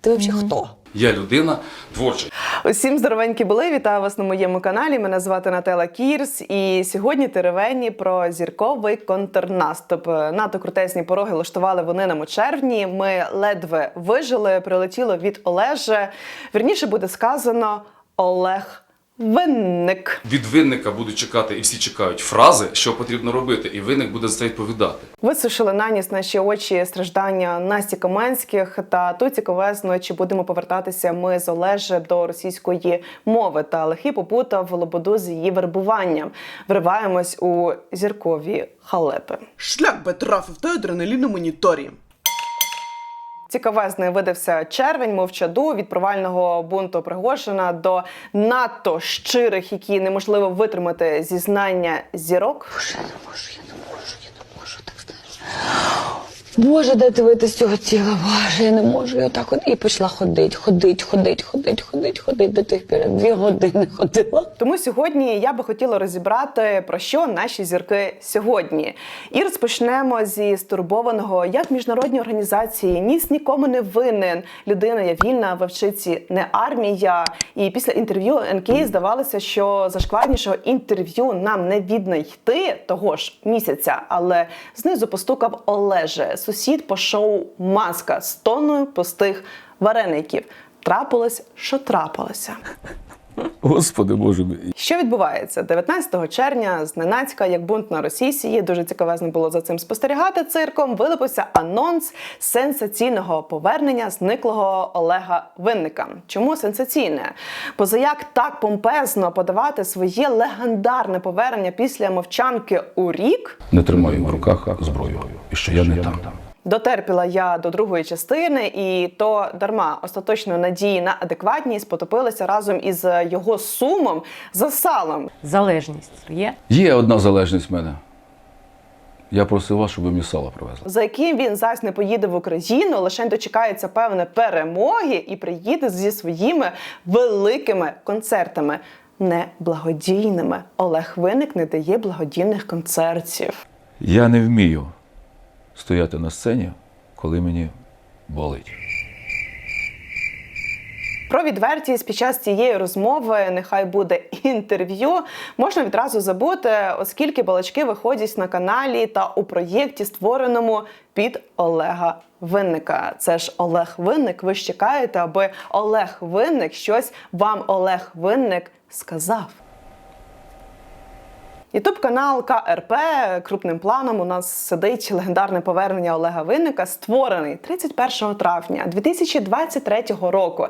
Ти взагалі хто? Я людина творча. Усім здоровенькі були. Вітаю вас на моєму каналі. Мене звати Натела Кірс. І сьогодні теревені про зірковий контрнаступ. НАТО крутезні пороги лаштували вони нам у червні. Ми ледве вижили. Прилетіло від Олеже. Вірніше буде сказано Олег Винник. Від винника будуть чекати, і всі чекають фрази, що потрібно робити, і винник буде за це відповідати. Висушили наніс наші очі страждання Насті Каменських та тут цікавезно, чи будемо повертатися ми з Олеже до російської мови та лихий попутав лободу з її вербуванням. Вриваємось у зіркові халепи. Шлях би трафив той адреналіномоніторі. Цікавезний видався червень, мовчаду від провального бунту Пригожина до надто щирих, які неможливо витримати зізнання зірок. Боже, можу, я не можу, я не можу, так знаєш. Боже, вийти з цього тіла, боже, я не можу. Я отак от і почала ходити, ходить, ходить, ходить, ходить, ходить до тих пір. Дві години ходила. Тому сьогодні я би хотіла розібрати про що наші зірки сьогодні. І розпочнемо зі стурбованого, як міжнародні організації ніс нікому не винен. Людина є вільна, вовчиці не армія. І після інтерв'ю НК здавалося, що зашкварнішого інтерв'ю нам не віднайти того ж місяця. Але знизу постукав Олеже, сусід по шоу Маска з тонною пустих вареників. Трапилось, що трапилося. Господи Боже мій. Що відбувається 19 червня, зненацька, як бунт на Росії, дуже цікавезно було за цим спостерігати цирком. Вилипився анонс сенсаційного повернення зниклого Олега Винника. Чому сенсаційне? Позаяк так помпезно подавати своє легендарне повернення після мовчанки у рік. не тримаю в руках зброю, і що я не там. Дотерпіла я до другої частини, і то дарма остаточно надії на адекватність потопилися разом із його сумом за салом. Залежність є. Є одна залежність в мене. Я просив вас, щоб ви мені сало привезли. за яким він зараз не поїде в Україну, лише дочекається певне перемоги і приїде зі своїми великими концертами. Не благодійними. Олег Винник не дає благодійних концертів. Я не вмію стояти на сцені, коли мені болить. Про відвертість під час цієї розмови, нехай буде інтерв'ю, можна відразу забути, оскільки балачки виходять на каналі та у проєкті, створеному під Олега Винника. Це ж Олег Винник. Ви ж чекаєте, аби Олег Винник щось вам Олег Винник сказав. Ютуб канал КРП крупним планом у нас сидить легендарне повернення Олега Винника, створений 31 травня 2023 року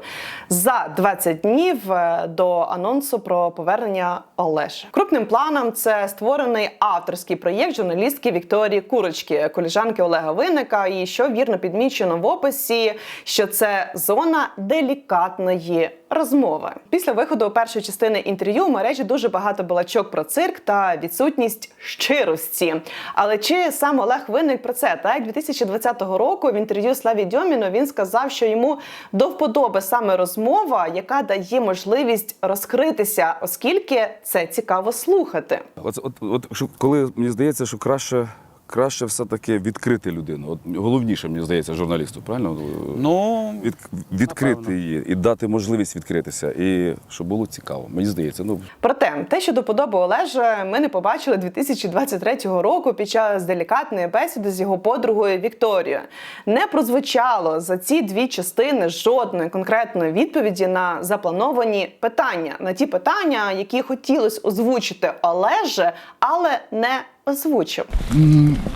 за 20 днів е, до анонсу про повернення Олеша. Крупним планом це створений авторський проєкт журналістки Вікторії Курочки, коліжанки Олега Винника. І що вірно підмічено в описі, що це зона делікатної розмови. Після виходу першої частини інтерв'ю в мережі дуже багато балачок про цирк та відсутність щирості. Але чи сам Олег винник про це? Так, 2020 року в інтерв'ю Славі Дьоміно він сказав, що йому до вподоби саме розмова, яка дає можливість розкритися, оскільки це цікаво слухати. От, от, от коли мені здається, що краще, краще все-таки відкрити людину. От головніше, мені здається, журналісту, правильно? Ну, Від, відкрити її і дати можливість відкритися, і щоб було цікаво. Мені здається, ну Проте, те, що до подоби Олежа, ми не побачили 2023 року під час делікатної бесіди з його подругою Вікторією. Не прозвучало за ці дві частини жодної конкретної відповіді на заплановані питання, на ті питання, які хотілося озвучити Олеже, але не озвучив.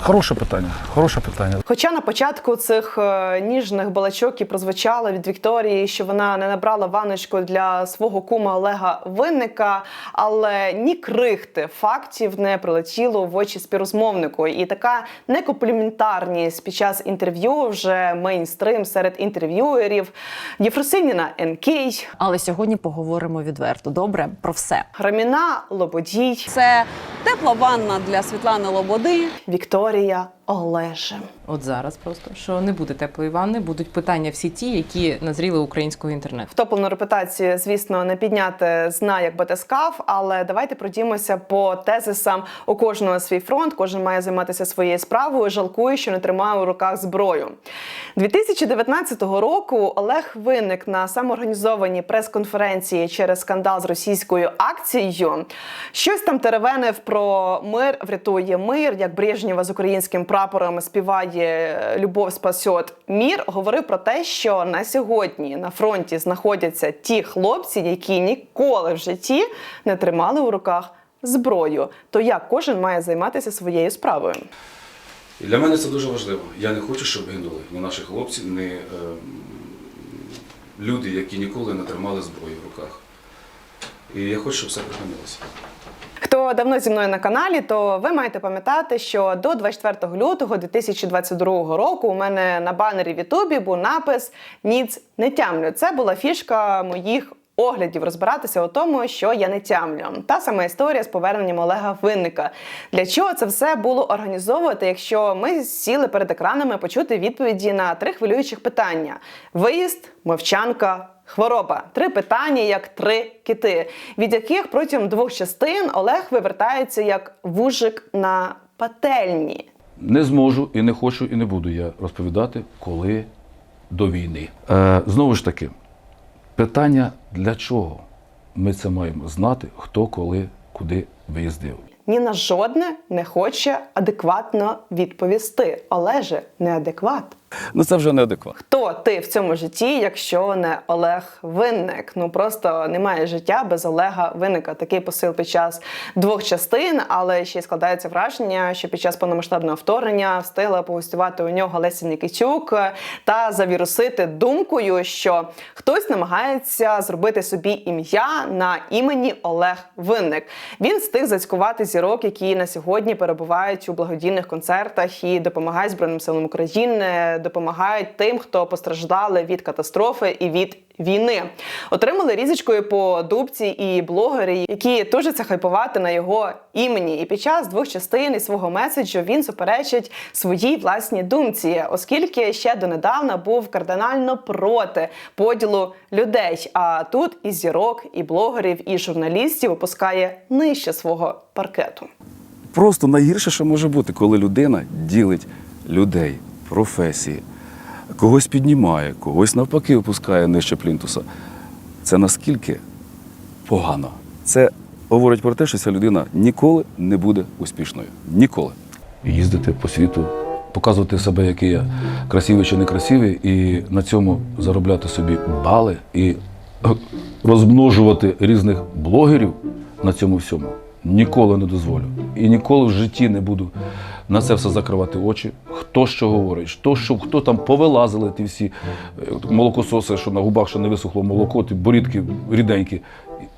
хороше питання. Хороше питання. Хоча на початку цих е, ніжних балачок і прозвучало від Вікторії, що вона не набрала ваночку для свого кума Олега Винника, але ні крихти фактів не прилетіло в очі співрозмовнику. І така некомпліментарність під час інтерв'ю вже мейнстрим серед інтерв'юерів. Єфросиніна НК, Але сьогодні поговоримо відверто. Добре про все. Граміна Лободій, Це тепла ванна для Світлани Лободи. Вікторія Олеже. От зараз просто що не буде теплої ванни, будуть питання всі ті, які назріли українського інтернету. Втоплену репутацію, звісно, не підняти зна як батискаф, але давайте пройдімося по тезисам у кожного свій фронт. Кожен має займатися своєю справою. Жалкую, що не тримає у руках зброю. 2019 року Олег Винник на самоорганізованій прес-конференції через скандал з російською акцією. Щось там теревенив про мир врятує мир, як Брежнєва з українським прапором співає Любов спасет мір. Говорив про те, що на сьогодні на фронті знаходяться ті хлопці, які ніколи в житті не тримали у руках зброю. То як кожен має займатися своєю справою? І для мене це дуже важливо. Я не хочу, щоб гинули ні наші хлопці, ні е, люди, які ніколи не тримали зброю в руках. І я хочу, щоб все припинилося. Давно зі мною на каналі, то ви маєте пам'ятати, що до 24 лютого 2022 року у мене на банері в Ютубі був напис Ніц не тямлю. Це була фішка моїх. Оглядів розбиратися у тому, що я не тямлю. Та сама історія з поверненням Олега Винника. Для чого це все було організовувати, якщо ми сіли перед екранами почути відповіді на три хвилюючих питання: виїзд, мовчанка, Хвороба три питання, як три кити, від яких протягом двох частин Олег вивертається як вужик на пательні. Не зможу і не хочу, і не буду я розповідати, коли до війни. Е, знову ж таки, питання для чого? Ми це маємо знати, хто коли куди виїздив. Ні на жодне не хоче адекватно відповісти. Олеже, неадекват. Ну це вже неадекватно. Хто ти в цьому житті, якщо не Олег Винник? Ну просто немає життя без Олега Винника. Такий посил під час двох частин, але ще й складається враження, що під час повномасштабного вторгнення встигла погостювати у нього Леся Нікітюк та завірусити думкою, що хтось намагається зробити собі ім'я на імені Олег Винник. Він встиг зацькувати зірок, які на сьогодні перебувають у благодійних концертах і допомагають Збройним силам України, допомагають тим, хто постраждали від катастрофи і від війни. Отримали різочкою по дубці і блогери, які тужаться хайпувати на його імені. І під час двох частин свого меседжу він суперечить своїй власній думці, оскільки ще донедавна був кардинально проти поділу людей. А тут і зірок, і блогерів, і журналістів опускає нижче свого паркету. Просто найгірше, що може бути, коли людина ділить людей, професії, когось піднімає, когось навпаки опускає нижче плінтуса. Це наскільки погано. Це говорить про те, що ця людина ніколи не буде успішною. Ніколи. Їздити по світу, показувати себе, який я красивий чи некрасивий, і на цьому заробляти собі бали і е, розмножувати різних блогерів на цьому всьому. Ніколи не дозволю. І ніколи в житті не буду на це все закривати очі. Хто що говорить, хто, що, хто там повилазили ті всі е, молокососи, що на губах ще не висохло молоко, ті борідки ріденькі,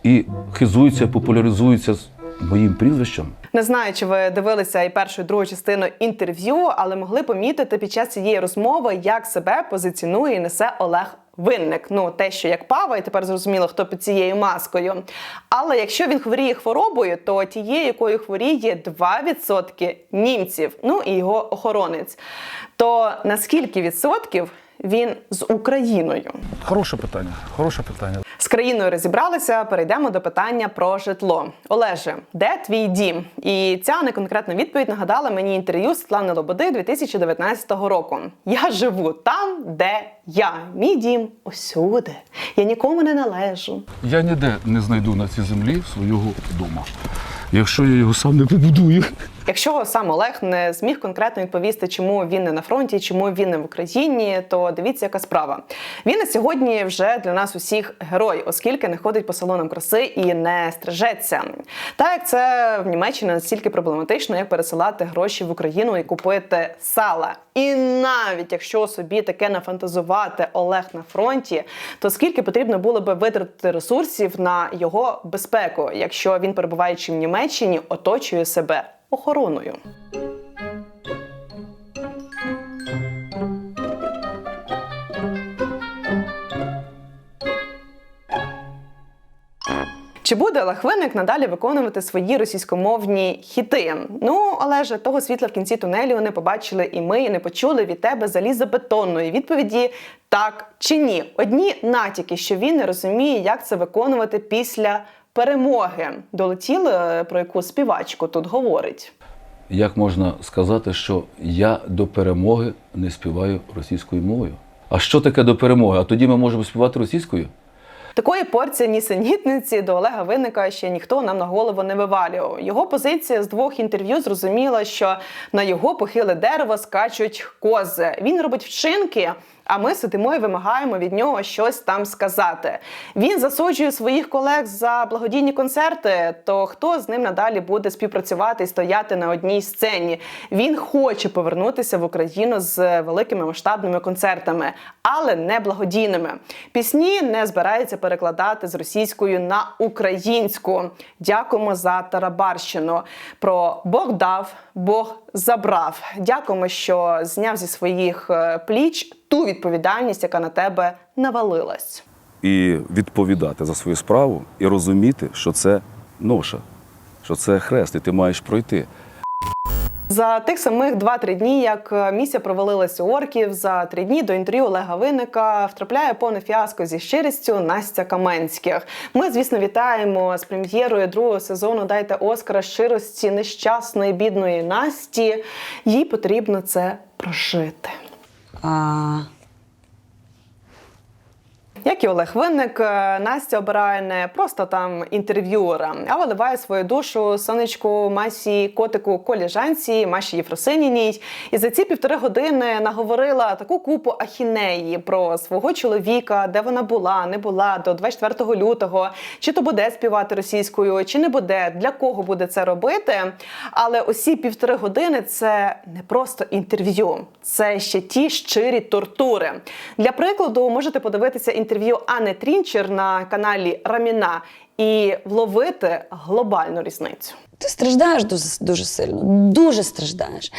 і хизуються, популяризуються з моїм прізвищем. Не знаю, чи ви дивилися і першу, і другу частину інтерв'ю, але могли помітити під час цієї розмови, як себе позиціонує і несе Олег Винник. Ну, те, що як пава, і тепер зрозуміло, хто під цією маскою. Але якщо він хворіє хворобою, то тією, якою хворіє 2% німців, ну і його охоронець. То на скільки відсотків він з Україною? Хороше питання. Хороше питання. З країною розібралися. Перейдемо до питання про житло. Олеже, де твій дім? І ця неконкретна відповідь нагадала мені інтерв'ю Світлани Лободи 2019 року. Я живу там, де я. Мій дім усюди. Я нікому не належу. Я ніде не знайду на цій землі свого дома. Якщо я його сам не побудую. Якщо сам Олег не зміг конкретно відповісти, чому він не на фронті, чому він не в Україні, то дивіться, яка справа. Він на сьогодні вже для нас усіх герой, оскільки не ходить по салонам краси і не стрижеться. Так як це в Німеччині настільки проблематично, як пересилати гроші в Україну і купити сала. І навіть якщо собі таке нафантазувати Олег на фронті, то скільки потрібно було би витратити ресурсів на його безпеку, якщо він перебуваючи в Німеччині, оточує себе охороною. Чи буде Олег Винник надалі виконувати свої російськомовні хіти? Ну, але ж того світла в кінці тунелю не побачили і ми, і не почули від тебе залізобетонної відповіді так чи ні. Одні натяки, що він не розуміє, як це виконувати після перемоги. Долетіли, е, про яку співачку тут говорить. Як можна сказати, що я до перемоги не співаю російською мовою? А що таке до перемоги? А тоді ми можемо співати російською? Такої порції нісенітниці до Олега Винника ще ніхто нам на голову не вивалював. Його позиція з двох інтерв'ю зрозуміла, що на його похиле дерево скачуть кози. Він робить вчинки. А ми сидимо і вимагаємо від нього щось там сказати. Він засуджує своїх колег за благодійні концерти. То хто з ним надалі буде співпрацювати і стояти на одній сцені? Він хоче повернутися в Україну з великими масштабними концертами, але не благодійними. Пісні не збирається перекладати з російською на українську. Дякуємо за тарабарщину. Про Бог дав, Бог забрав. Дякуємо, що зняв зі своїх е, пліч ту відповідальність, яка на тебе навалилась. І відповідати за свою справу, і розуміти, що це ноша, що це хрест, і ти маєш пройти. За тих самих 2-3 дні, як е, місія провалилась у орків, за три дні до інтерв'ю Олега Винника втрапляє повне фіаско зі щирістю Настя Каменських. Ми, звісно, вітаємо з прем'єрою другого сезону Дайте Оскара щирості нещасної бідної Насті. Їй потрібно це прожити. А, Як і Олег Винник, е, Настя обирає не просто там інтерв'юера, а виливає свою душу сонечку Масі котику коліжанці Маші Єфросиніній. І за ці півтори години наговорила таку купу ахінеї про свого чоловіка, де вона була, не була до 24 лютого, чи то буде співати російською, чи не буде, для кого буде це робити. Але усі півтори години це не просто інтерв'ю, це ще ті щирі тортури. Для прикладу, можете подивитися інтерв'ю Анни Трінчер на каналі Раміна і вловити глобальну різницю. ти страждаєш дуже, дуже сильно, дуже страждаєш.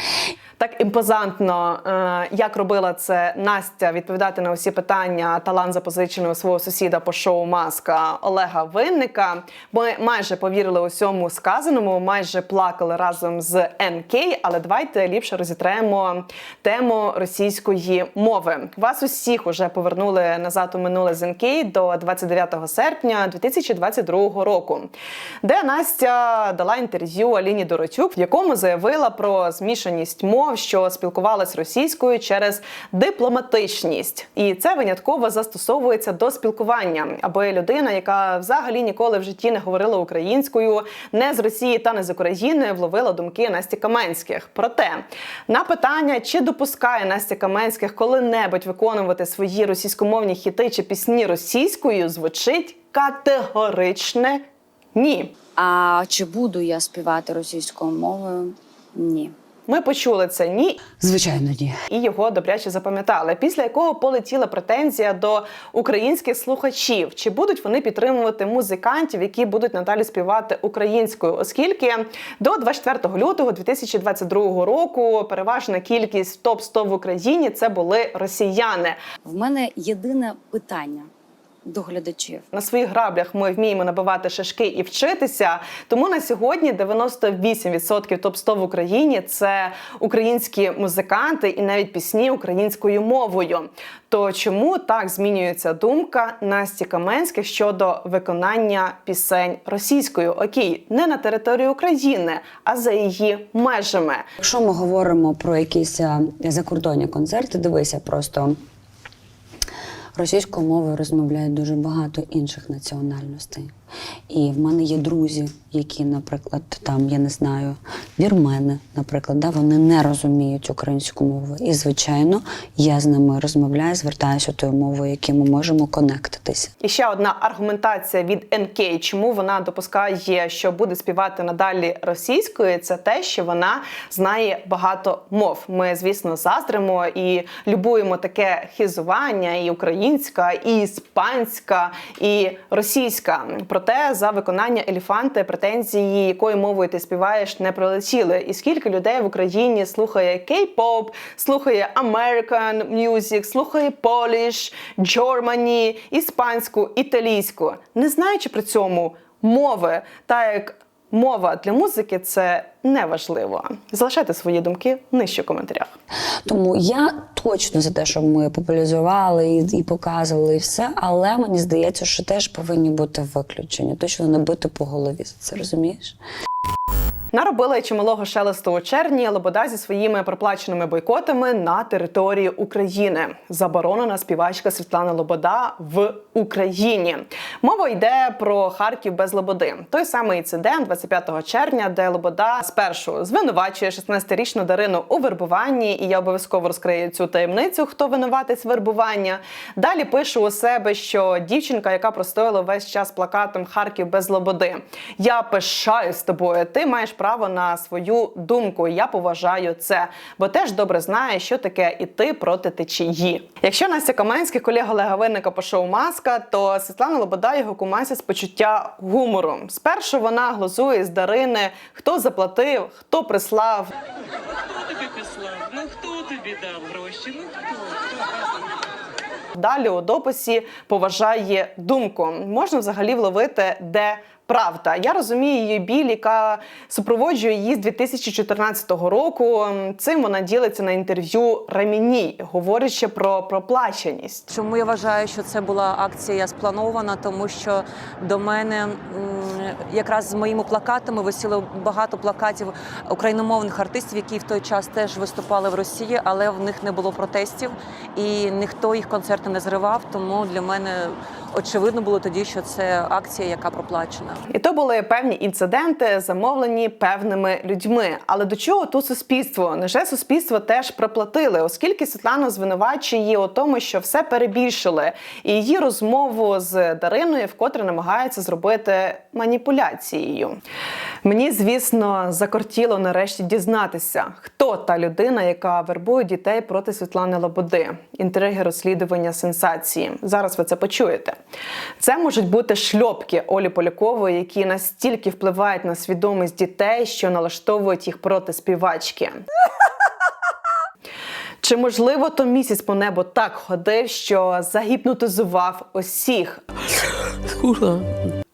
Так імпозантно, е, як робила це Настя, відповідати на усі питання талант запозиченого свого сусіда по шоу Маска Олега Винника. Ми майже повірили усьому сказаному, майже плакали разом з НК, але давайте ліпше розітремо тему російської мови. Вас усіх уже повернули назад у минуле з НК до 29 серпня 2022 року, де Настя дала інтерв'ю Аліні Доротюк, в якому заявила про змішаність мов, що спілкувалась російською через дипломатичність, і це винятково застосовується до спілкування, аби людина, яка взагалі ніколи в житті не говорила українською, не з Росії та не з України, вловила думки Насті Каменських. Проте на питання, чи допускає Настя Каменських коли-небудь виконувати свої російськомовні хіти чи пісні російською, звучить категоричне ні. А чи буду я співати російською мовою? Ні. Ми почули це ні Звичайно, ні. і його добряче запам'ятали. Після якого полетіла претензія до українських слухачів, чи будуть вони підтримувати музикантів, які будуть надалі співати українською, оскільки до 24 лютого 2022 року переважна кількість топ 100 в Україні це були росіяни. В мене єдине питання до глядачів. На своїх граблях ми вміємо набивати шишки і вчитися. Тому на сьогодні 98% топ 100 в Україні це українські музиканти і навіть пісні українською мовою. То чому так змінюється думка Насті Каменських щодо виконання пісень російською? Окей, не на території України, а за її межами. Якщо ми говоримо про якісь закордонні концерти, дивися просто. Російською мовою розмовляють дуже багато інших національностей. І в мене є друзі, які, наприклад, там, я не знаю, вірмени, наприклад, да, вони не розуміють українську мову. І, звичайно, я з ними розмовляю, звертаюся тою мовою, якою ми можемо конектитися. І ще одна аргументація від НК, чому вона допускає, що буде співати надалі російською, це те, що вона знає багато мов. Ми, звісно, заздримо і любуємо таке хизування, і українська, і іспанська, і російська. Проте за виконання еліфанти претензії, якою мовою ти співаєш, не прилетіли. І скільки людей в Україні слухає кей-поп, слухає American music, слухає Polish, Germany, іспанську, італійську, не знаючи при цьому мови, та як мова для музики це не важливо. Залишайте свої думки нижче в коментарях. Тому я точно за те, щоб ми популяризували і, і показували і все, але мені здається, що теж повинні бути виключення. Точно не бити по голові це, розумієш? Наробила чималого шелесту у червні Лобода зі своїми проплаченими бойкотами на території України. Заборонена співачка Світлана Лобода в Україні. Мова йде про Харків без Лободи. Той самий інцидент 25 червня, де Лобода спершу звинувачує 16-річну Дарину у вербуванні, і я обов'язково розкрию цю таємницю, хто винуватець вербування. Далі пишу у себе, що дівчинка, яка простояла весь час плакатом Харків без Лободи. Я пишаюсь тобою. Ти маєш право на свою думку. Я поважаю це, бо теж добре знає, що таке іти проти течії. Якщо Настя Каменських, колега Олега Винника по шоу Маска, то Світлана Лобода його кумася з почуття гумору. Спершу вона глузує з Дарини, хто заплатив, хто прислав. Хто тобі послав? Ну хто тобі дав гроші? Ну хто? Далі у дописі поважає думку. Можна взагалі вловити, де правда. Я розумію її біль, яка супроводжує її з 2014 року. Цим вона ділиться на інтерв'ю Раміній, говорячи про проплаченість. Чому я вважаю, що це була акція спланована? Тому що до мене якраз з моїми плакатами висіло багато плакатів україномовних артистів, які в той час теж виступали в Росії, але в них не було протестів і ніхто їх концерти не зривав. Тому для мене очевидно було тоді, що це акція, яка проплачена. І то були певні інциденти, замовлені певними людьми. Але до чого тут суспільство? Неже суспільство теж проплатили, оскільки Світлана звинувачує у тому, що все перебільшили, і її розмову з Дариною вкотре намагається зробити маніпуляцією. Мені, звісно, закортіло нарешті дізнатися, хто та людина, яка вербує дітей проти Світлани Лободи. Інтриги розслідування сенсації. Зараз ви це почуєте. Це можуть бути шльопки Олі Полякової, які настільки впливають на свідомість дітей, що налаштовують їх проти співачки. Чи можливо то місяць по небу так ходив, що загіпнотизував усіх?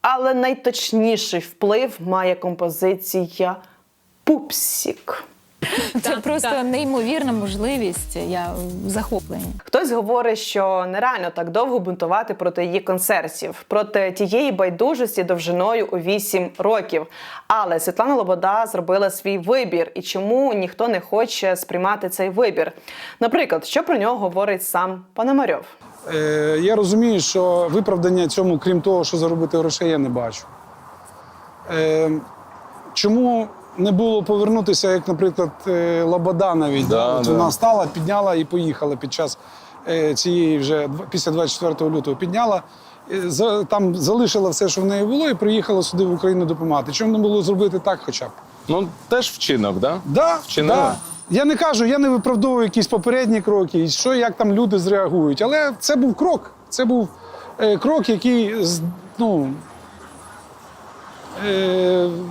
Але найточніший вплив має композиція Пупсік. Це просто неймовірна можливість. Я в захопленні. Хтось говорить, що нереально так довго бунтувати проти її концертів, проти тієї байдужості довжиною у 8 років. Але Світлана Лобода зробила свій вибір, і чому ніхто не хоче сприймати цей вибір? Наприклад, що про нього говорить сам Пономарьов? Е, я розумію, що виправдання цьому, крім того, що заробити грошей, я не бачу. Е, чому не було повернутися, як, наприклад, е, Лобода навіть? Да, От да. Вона стала, підняла і поїхала під час е, цієї вже після 24 лютого підняла. е, Там залишила все, що в неї було, і приїхала сюди в Україну допомагати. Чому не було зробити так хоча б? Ну, теж вчинок, да? Да, Вчинила? да. Я не кажу, я не виправдовую якісь попередні кроки, і що як там люди зреагують. Але це був крок. Це був е, крок, який ну,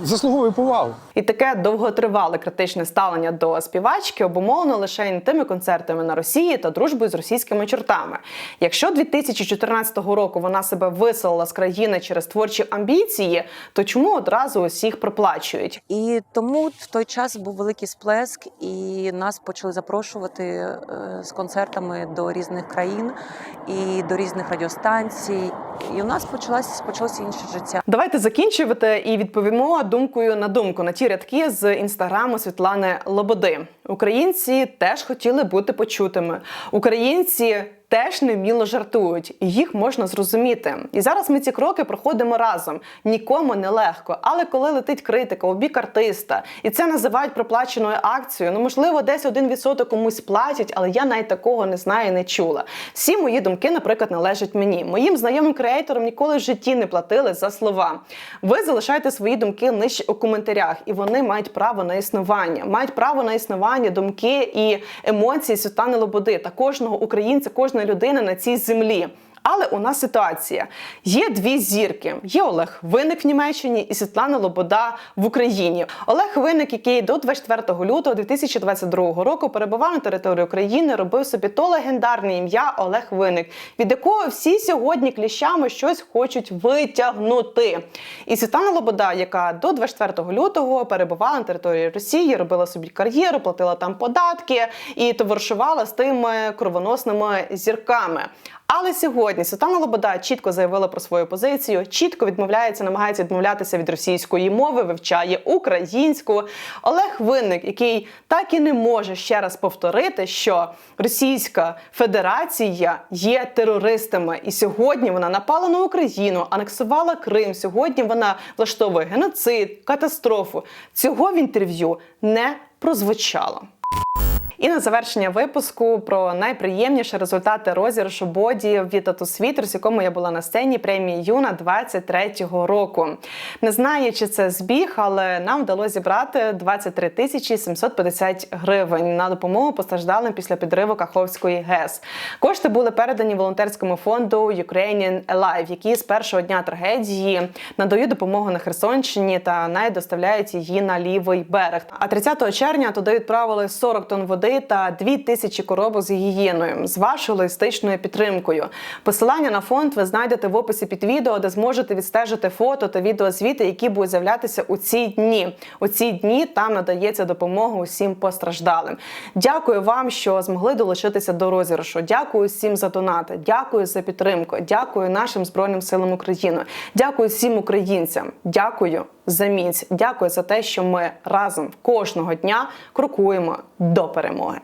заслуговує повагу. І таке довготривале критичне ставлення до співачки обумовлено лише інтими концертами на Росії та дружбою з російськими чортами. Якщо 2014 року вона себе виселила з країни через творчі амбіції, то чому одразу усіх проплачують? І тому в той час був великий сплеск, і нас почали запрошувати е, з концертами до різних країн і до різних радіостанцій. І у нас почалось, почалося інше життя. Давайте закінчувати і відповімо думкою на думку на ті рядки з інстаграму Світлани Лободи. Українці теж хотіли бути почутими. Українці теж невміло жартують, і їх можна зрозуміти. І зараз ми ці кроки проходимо разом. Нікому не легко. Але коли летить критика у бік артиста, і це називають проплаченою акцією, ну можливо, десь один відсоток комусь платять, але я навіть такого не знаю, і не чула. Всі мої думки, наприклад, належать мені. Моїм знайомим креаторам ніколи в житті не платили за слова. Ви залишайте свої думки нижче у коментарях, і вони мають право на існування. Мають право на існування думки і емоції Світлани Лободи та кожного українця, кожної людини на цій землі. Але у нас ситуація: є дві зірки: є Олег Винник в Німеччині і Світлана Лобода в Україні. Олег Винник, який до 24 лютого 2022 року перебував на території України, робив собі то легендарне ім'я Олег Винник, від якого всі сьогодні кліщами щось хочуть витягнути. І Світлана Лобода, яка до 24 лютого перебувала на території Росії, робила собі кар'єру, платила там податки і товаришувала з тими кровоносними зірками. Але сьогодні Світлана Лобода чітко заявила про свою позицію, чітко відмовляється, намагається відмовлятися від російської мови, вивчає українську. Олег Винник, який так і не може ще раз повторити, що Російська Федерація є терористами, і сьогодні вона напала на Україну, анексувала Крим. Сьогодні вона влаштовує геноцид, катастрофу. Цього в інтерв'ю не прозвучало. І на завершення випуску про найприємніші результати розіграшу боді від з якому я була на сцені премії Юна 23-го року. Не знаю, чи це збіг, але нам вдалося зібрати 23 тисячі 750 гривень на допомогу постраждалим після підриву Каховської ГЕС. Кошти були передані волонтерському фонду Ukrainian Alive, які з першого дня трагедії надають допомогу на Херсонщині та навіть доставляють її на лівий берег. А 30 червня туди відправили 40 тонн води та 2 тисячі коробок з гігієною з вашою логістичною підтримкою. Посилання на фонд ви знайдете в описі під відео, де зможете відстежити фото та відеозвіти, які будуть з'являтися у ці дні. У ці дні там надається допомога усім постраждалим. Дякую вам, що змогли долучитися до розіграшу. Дякую всім за донати. Дякую за підтримку. Дякую нашим збройним силам України. Дякую всім українцям. Дякую за. Дякую за те, що ми разом кожного дня крокуємо до перемоги.